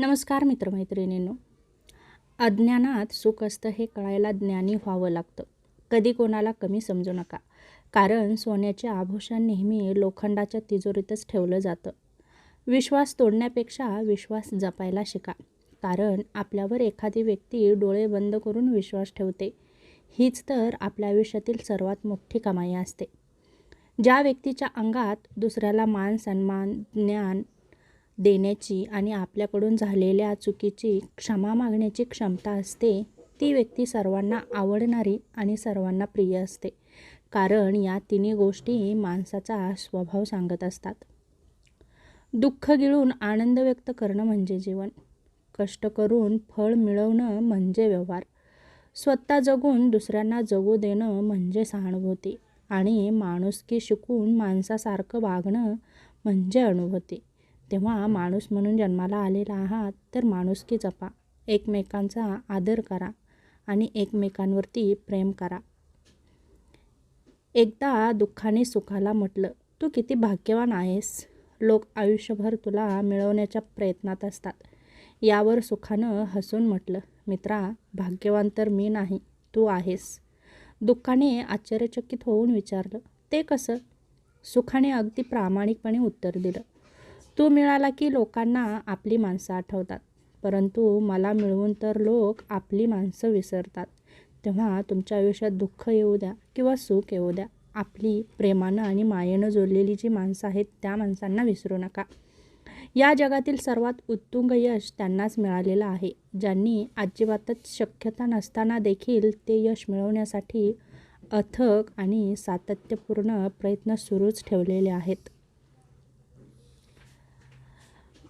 नमस्कार मित्रमैत्रिणींनो. अज्ञानात सुख असतं हे कळायला ज्ञानी व्हावं लागतं. कधी कोणाला कमी समजू नका. कारण सोन्याचे आभूषण नेहमी लोखंडाच्या तिजोरीतच ठेवलं जातं. विश्वास तोडण्यापेक्षा विश्वास जपायला शिका. कारण आपल्यावर एखादी व्यक्ती डोळे बंद करून विश्वास ठेवते. हीच तर आपल्या आयुष्यातील सर्वात मोठी कमाई असते. ज्या व्यक्तीच्या अंगात दुसऱ्याला मान सन्मान ज्ञान देण्याची आणि आपल्याकडून झालेल्या चुकीची क्षमा मागण्याची क्षमता असते ती व्यक्ती सर्वांना आवडणारी आणि सर्वांना प्रिय असते. कारण या तिन्ही गोष्टी माणसाचा स्वभाव सांगत असतात. दुःख गिळून आनंद व्यक्त करणं म्हणजे जीवन. कष्ट करून फळ मिळवणं म्हणजे व्यवहार. स्वतः जगून दुसऱ्यांना जगू देणं म्हणजे सहानुभूती. आणि माणुसकी शिकून माणसासारखं वागणं म्हणजे अनुभूती. तेव्हा माणूस म्हणून जन्माला आलेला आहात तर माणुसकी जपा. एकमेकांचा आदर करा आणि एकमेकांवरती प्रेम करा. एकदा दुःखाने सुखाला म्हटलं तू किती भाग्यवान आहेस. लोक आयुष्यभर तुला मिळवण्याच्या प्रयत्नात असतात. यावर सुखानं हसून म्हटलं मित्रा भाग्यवान तर मी नाही तू आहेस. दुःखाने आश्चर्यचकित होऊन विचारलं ते कसं सुखाने अगदी प्रामाणिकपणे उत्तर दिलं तो मिळाला की लोकांना आपली माणसं आठवतात. परंतु मला मिळवून तर लोक आपली माणसं विसरतात. तेव्हा तुमच्या आयुष्यात दुःख येऊ द्या किंवा सुख येऊ द्या. आपली प्रेमानं आणि मायेनं जोडलेली जी माणसं आहेत त्या माणसांना विसरू नका. या जगातील सर्वात उत्तुंग यश त्यांनाच मिळालेलं आहे. ज्यांनी अजिबातच शक्यता नसताना देखील ते यश मिळवण्यासाठी अथक आणि सातत्यपूर्ण प्रयत्न सुरूच ठेवलेले आहेत.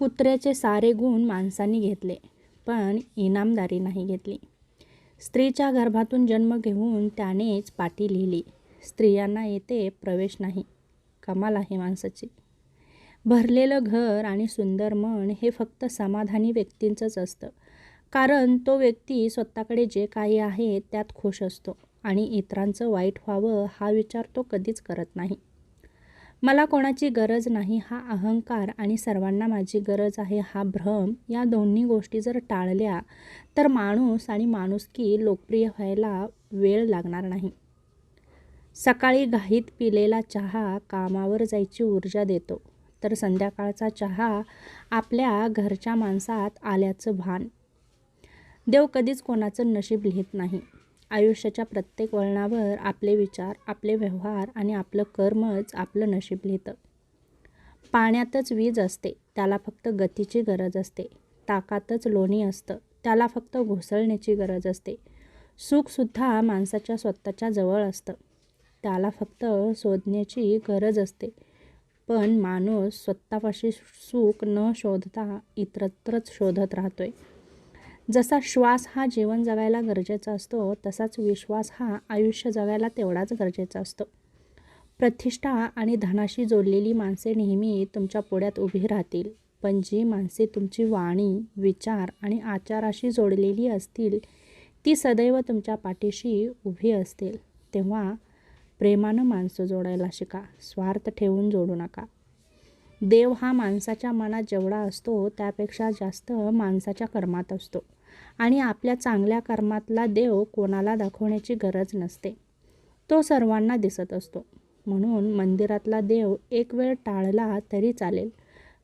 कुत्र्याचे सारे गुण माणसांनी घेतले पण इनामदारी नाही घेतली. स्त्रीच्या गर्भातून जन्म घेऊन त्यानेच पाटी लिहिली. स्त्रियांना येते प्रवेश नाही. कमाल आहे माणसाची. भरलेलं घर आणि सुंदर मन हे फक्त समाधानी व्यक्तींचंच असतं. कारण तो व्यक्ती स्वतःकडे जे काही आहे त्यात खुश असतो आणि इतरांचं वाईट व्हावं हा विचार तो कधीच करत नाही. मला कोणाची गरज नाही हा अहंकार आणि सर्वांना माझी गरज आहे हा भ्रम या दोन्ही गोष्टी जर टाळल्या तर माणूस आणि माणुसकी लोकप्रिय व्हायला वेळ लागणार नाही. सकाळी घाईत पिलेला चहा कामावर जायची ऊर्जा देतो तर संध्याकाळचा चहा आपल्या घरच्या माणसात आल्याचं भान. देव कधीच कोणाचं नशीब लिहित नाही. आयुष्याच्या प्रत्येक वळणावर आपले विचार आपले व्यवहार आणि आपलं कर्मच आपलं नशीब लिहितं. पाण्यातच वीज असते त्याला फक्त गतीची गरज असते. ताकातच लोणी असतं त्याला फक्त घुसळण्याची गरज असते. सुखसुद्धा माणसाच्या स्वतःच्या जवळ असतं. त्याला फक्त शोधण्याची गरज असते. पण माणूस स्वतःपाशी सुख न शोधता इतरत्रच शोधत राहतोय. जसा श्वास हा जीवन जगायला गरजेचा असतो तसाच विश्वास हा आयुष्य जगायला तेवढाच गरजेचा असतो. प्रतिष्ठा आणि धनाशी जोडलेली माणसे नेहमी तुमच्या पुढ्यात उभी राहतील. पण जी माणसे तुमची वाणी विचार आणि आचाराशी जोडलेली असतील ती सदैव तुमच्या पाठीशी उभी असतील. तेव्हा प्रेमानं माणसं जोडायला शिका. स्वार्थ ठेवून जोडू नका. देव हा माणसाच्या मनात जेवढा असतो त्यापेक्षा जास्त माणसाच्या कर्मात असतो. आणि आपल्या चांगल्या कर्मातला देव कोणाला दाखवण्याची गरज नसते. तो सर्वांना दिसत असतो. म्हणून मंदिरातला देव एक वेळ टाळला तरी चालेल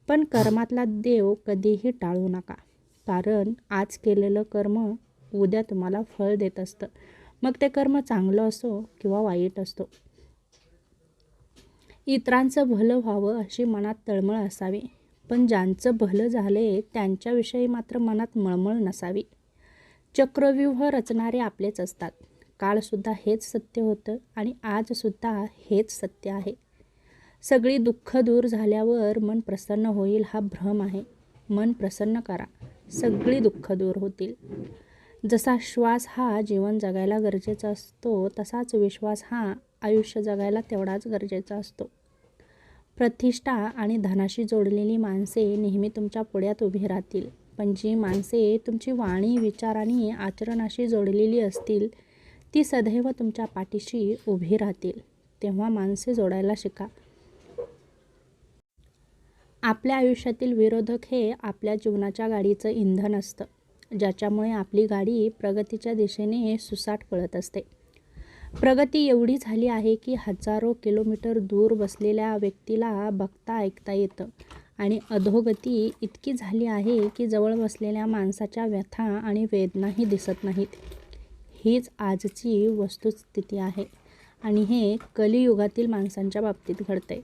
पण कर्मातला देव कधीही टाळू नका. कारण आज केलेलं कर्म उद्या तुम्हाला फळ देत असतं. मग ते कर्म चांगलं असो किंवा वाईट असतो इतरांचं भलं व्हावं अशी मनात तळमळ असावी. पण ज्यांचं भलं झाले त्यांच्याविषयी मात्र मनात मळमळ नसावी. चक्रव्यूह रचणारे आपलेच असतात. कालसुद्धा हेच सत्य होतं आणि आजसुद्धा हेच सत्य आहे. सगळी दुःख दूर झाल्यावर मन प्रसन्न होईल हा भ्रम आहे. मन प्रसन्न करा. सगळी दुःख दूर होतील. जसा श्वास हा जीवन जगायला गरजेचा असतो तसाच विश्वास हा आयुष्य जगायला तेवढाच गरजेचा असतो. प्रतिष्ठा आणि धनाशी जोडलेली माणसे नेहमी तुमच्या पुढ्यात उभी राहतील. पण जी माणसे तुमची वाणी विचार आणि आचरणाशी जोडलेली असतील ती सदैव तुमच्या पाठीशी उभी राहतील. तेव्हा माणसे जोडायला शिका. आपल्या आयुष्यातील विरोधक हे आपल्या जीवनाच्या गाडीचं इंधन असतं ज्याच्यामुळे आपली गाडी प्रगतीच्या दिशेने सुसाट पळत असते. प्रगती एवढी झाली आहे की हजारो किलोमीटर दूर बसलेल्या व्यक्तीला बघता ऐकता येतं. आणि अधोगती इतकी झाली आहे की जवळ बसलेल्या माणसाच्या व्यथा आणि वेदनाही दिसत नाहीत. हीच आजची वस्तुस्थिती आहे आणि हे कलियुगातील माणसांच्या बाबतीत घडते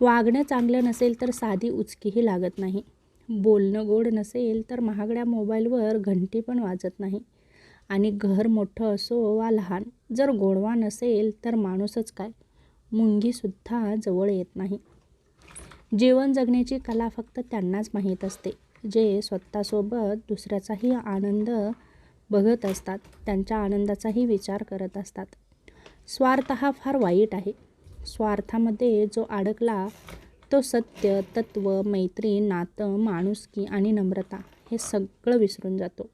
वागणं चांगलं नसेल तर साधी उचकीही लागत नाही. बोलणं गोड नसेल तर महागड्या मोबाईलवर घंटी पण वाजत नाही. आणि घर मोठं असो वा लहान जर गोडवा नसेल तर माणूसच काय? मुंगीसुद्धा जवळ येत नाही. जीवन जगण्याची कला फक्त त्यांनाच माहीत असते. जे स्वतःसोबत दुसऱ्याचाही आनंद बघत असतात त्यांच्या आनंदाचाही विचार करत असतात. स्वार्थ हा फार वाईट आहे. स्वार्थामध्ये जो अडकला तो सत्य तत्व मैत्री नातं माणुसकी आणि नम्रता हे सगळं विसरून जातो.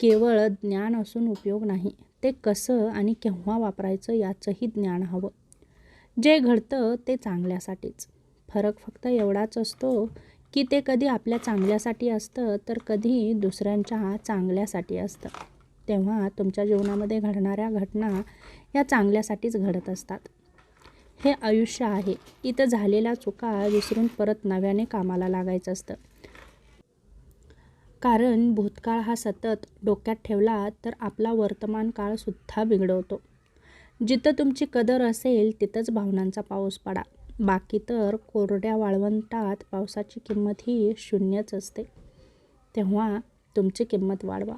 केवळ ज्ञान असून उपयोग नाही ते कसं आणि केव्हा वापरायचं याचंही ज्ञान हवं. जे घडतं ते चांगल्यासाठीच. फरक फक्त एवढाच असतो की ते कधी आपल्या चांगल्यासाठी असतं तर कधी दुसऱ्यांच्या चांगल्यासाठी असतं. तेव्हा तुमच्या जीवनामध्ये घडणाऱ्या घटना या चांगल्यासाठीच घडत असतात. हे आयुष्य आहे. इथं झालेल्या चुका विसरून परत नव्याने कामाला लागायचं असतं. कारण भूतकाळ हा सतत डोक्यात ठेवला तर आपला वर्तमान काळसुद्धा बिघडवतो. जिथं तुमची कदर असेल तिथंच भावनांचा पाऊस पडा. बाकी तर कोरड्या वाळवंटात पावसाची किंमत ही शून्यच असते. तेव्हा तुमची किंमत वाढवा.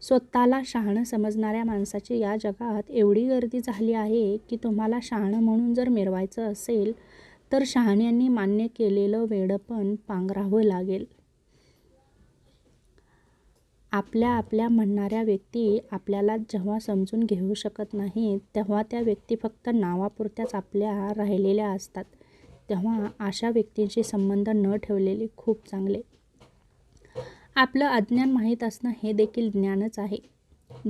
स्वतःला शहाणं समजणाऱ्या माणसाची या जगात एवढी गर्दी झाली आहे की तुम्हाला शहाणं म्हणून जर मिरवायचं असेल तर शहाण्यांनी मान्य केलेलं वेडपण पांघरावं लागेल. आपल्या आपल्या म्हणणाऱ्या व्यक्ती आपल्याला जेव्हा समजून घेऊ शकत नाहीत तेव्हा त्या व्यक्ती फक्त नावापुरत्याच आपल्या राहिलेल्या असतात. तेव्हा अशा व्यक्तींशी संबंध न ठेवलेले खूप चांगले. आपलं अज्ञान माहीत असणं हे देखील ज्ञानच आहे.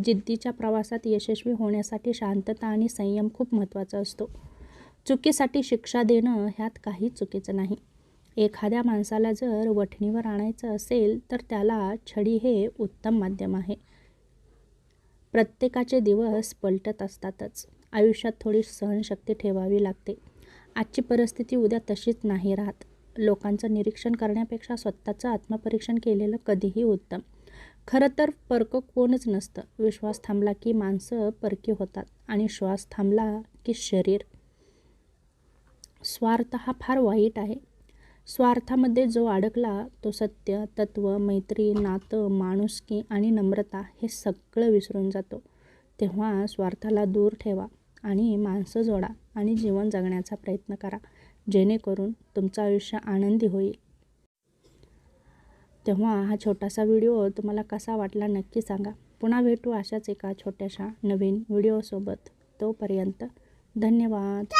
जिद्दीच्या प्रवासात यशस्वी होण्यासाठी शांतता आणि संयम खूप महत्त्वाचा असतो. चुकीसाठी शिक्षा देणं ह्यात काही चुकीचं नाही. एखाद्या माणसाला जर वठणीवर आणायचं असेल तर त्याला छडी हे उत्तम माध्यम आहे. प्रत्येकाचे दिवस पलटत असतातच. आयुष्यात थोडी सहनशक्ती ठेवावी लागते. आजची परिस्थिती उद्या तशीच नाही राहत. लोकांचं निरीक्षण करण्यापेक्षा स्वतःचं आत्मपरीक्षण केलेलं कधीही उत्तम. खरं तर परकं कोणच नसतं. विश्वास थांबला की माणसं परकी होतात आणि श्वास थांबला की शरीर. स्वार्थ हा फार वाईट आहे. स्वार्थामध्ये जो अडकला तो सत्य तत्व मैत्री नातं माणुसकी आणि नम्रता हे सगळं विसरून जातो. तेव्हा स्वार्थाला दूर ठेवा आणि माणसं जोडा आणि जीवन जगण्याचा प्रयत्न करा. जेणेकरून तुमचं आयुष्य आनंदी होईल. तेव्हा हा छोटासा व्हिडिओ तुम्हाला कसा वाटला नक्की सांगा. पुन्हा भेटू अशाच एका छोट्याशा नवीन व्हिडिओसोबत. तोपर्यंत धन्यवाद.